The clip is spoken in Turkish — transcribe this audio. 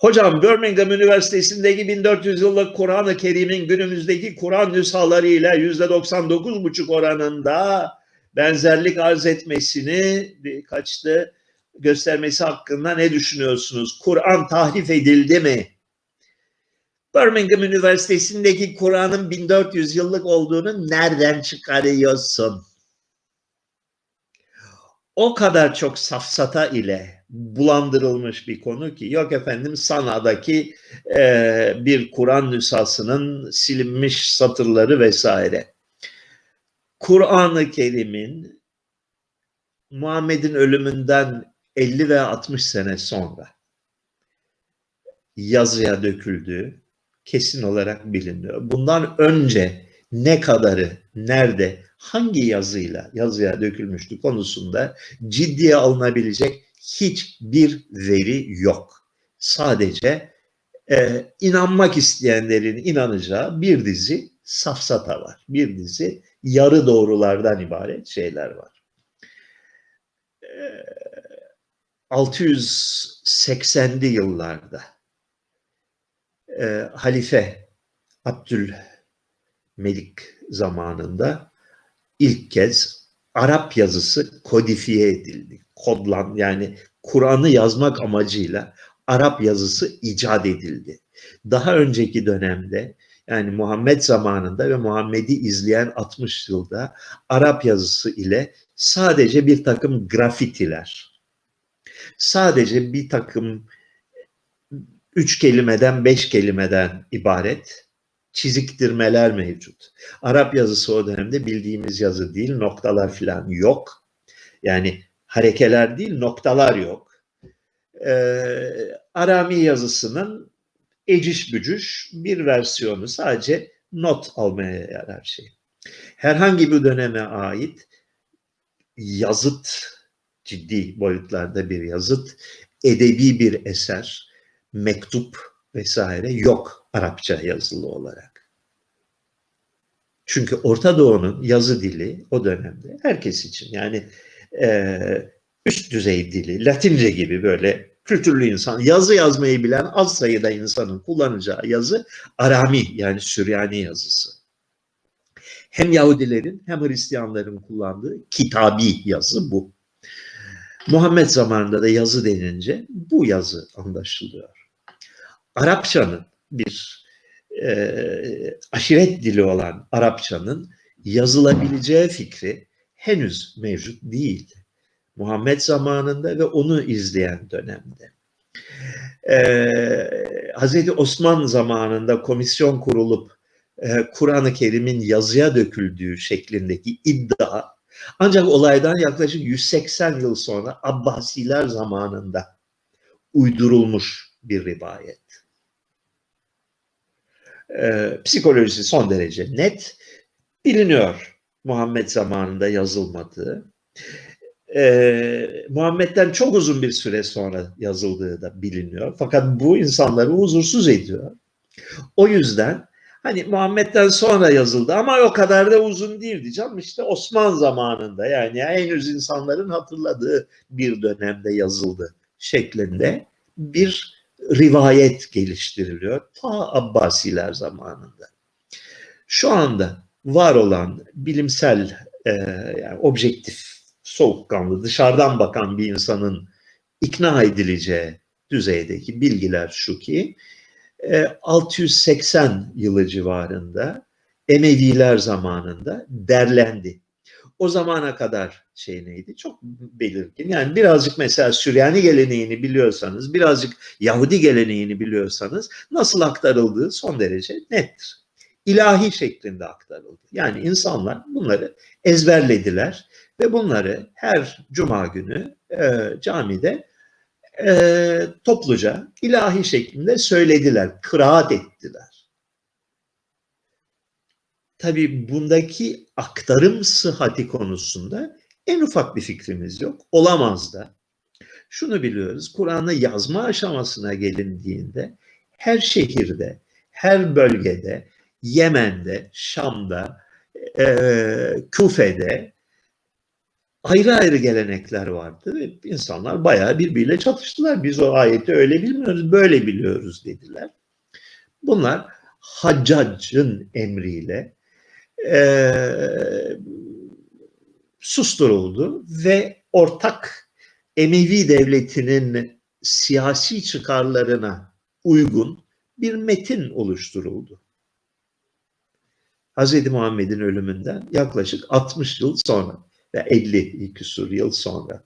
Hocam Birmingham Üniversitesi'ndeki 1400 yıllık Kur'an-ı Kerim'in günümüzdeki Kur'an nüshalarıyla %99,5 oranında benzerlik arz etmesini birkaçtı göstermesi hakkında ne düşünüyorsunuz? Kur'an tahrif edildi mi? Birmingham Üniversitesi'ndeki Kur'an'ın 1400 yıllık olduğunu nereden çıkarıyorsun? O kadar çok safsata ile bulandırılmış bir konu ki yok efendim Sana'daki e, bir Kur'an nüshasının silinmiş satırları vesaire. Kur'an-ı Kerim'in Muhammed'in ölümünden 50 veya 60 sene sonra yazıya döküldüğü kesin olarak biliniyor. Bundan önce ne kadarı, nerede, hangi yazıyla yazıya dökülmüştü konusunda ciddiye alınabilecek hiçbir veri yok. Sadece e, inanmak isteyenlerin inanacağı bir dizi safsata var. Bir dizi yarı doğrulardan ibaret şeyler var. E, 680'li yıllarda e, Halife Abdülmelik zamanında ilk kez Arap yazısı kodifiye edildi. Kodlan yani Kur'an'ı yazmak amacıyla Arap yazısı icat edildi. Daha önceki dönemde yani Muhammed zamanında ve Muhammed'i izleyen 60 yılda Arap yazısı ile sadece bir takım grafitiler, sadece bir takım üç kelimeden beş kelimeden ibaret çiziktirmeler mevcut. Arap yazısı o dönemde bildiğimiz yazı değil, noktalar falan yok. Yani harekeler değil, noktalar yok. Ee, Arami yazısının eciş bücüş bir versiyonu sadece not almaya yarar şey. Herhangi bir döneme ait yazıt, ciddi boyutlarda bir yazıt, edebi bir eser, mektup vesaire yok Arapça yazılı olarak. Çünkü Orta Doğu'nun yazı dili o dönemde herkes için yani e, üst düzey dili, Latince gibi böyle kültürlü insan, yazı yazmayı bilen az sayıda insanın kullanacağı yazı Arami yani Süryani yazısı. Hem Yahudilerin hem Hristiyanların kullandığı kitabi yazı bu. Muhammed zamanında da yazı denince bu yazı anlaşılıyor. Arapçanın bir e, aşiret dili olan Arapçanın yazılabileceği fikri henüz mevcut değildi. Muhammed zamanında ve onu izleyen dönemde. Ee, Hazreti Osman zamanında komisyon kurulup e, Kur'an-ı Kerim'in yazıya döküldüğü şeklindeki iddia ancak olaydan yaklaşık 180 yıl sonra Abbasiler zamanında uydurulmuş bir rivayet. Ee, psikolojisi son derece net. Biliniyor Muhammed zamanında yazılmadığı. Ee, Muhammed'den çok uzun bir süre sonra yazıldığı da biliniyor. Fakat bu insanları huzursuz ediyor. O yüzden hani Muhammed'den sonra yazıldı ama o kadar da uzun değildi canım. İşte Osman zamanında yani henüz insanların hatırladığı bir dönemde yazıldı şeklinde bir rivayet geliştiriliyor ta Abbasiler zamanında. Şu anda var olan bilimsel e, yani objektif, soğukkanlı, dışarıdan bakan bir insanın ikna edileceği düzeydeki bilgiler şu ki e, 680 yılı civarında Emeviler zamanında derlendi. O zamana kadar şey neydi? Çok belirgin. Yani birazcık mesela Süryani geleneğini biliyorsanız, birazcık Yahudi geleneğini biliyorsanız nasıl aktarıldığı son derece nettir. İlahi şeklinde aktarıldı. Yani insanlar bunları ezberlediler ve bunları her cuma günü e, camide e, topluca ilahi şeklinde söylediler, kıraat ettiler. Tabii bundaki aktarım sıhhati konusunda en ufak bir fikrimiz yok. Olamaz da. Şunu biliyoruz, Kur'an'ı yazma aşamasına gelindiğinde her şehirde, her bölgede, Yemen'de, Şam'da, e, Küfe'de ayrı ayrı gelenekler vardı ve insanlar bayağı birbiriyle çatıştılar. Biz o ayeti öyle bilmiyoruz, böyle biliyoruz dediler. Bunlar Haccac'ın emriyle eee susturuldu ve ortak Emevi devletinin siyasi çıkarlarına uygun bir metin oluşturuldu. Hz. Muhammed'in ölümünden yaklaşık 60 yıl sonra ve 50 küsur yıl sonra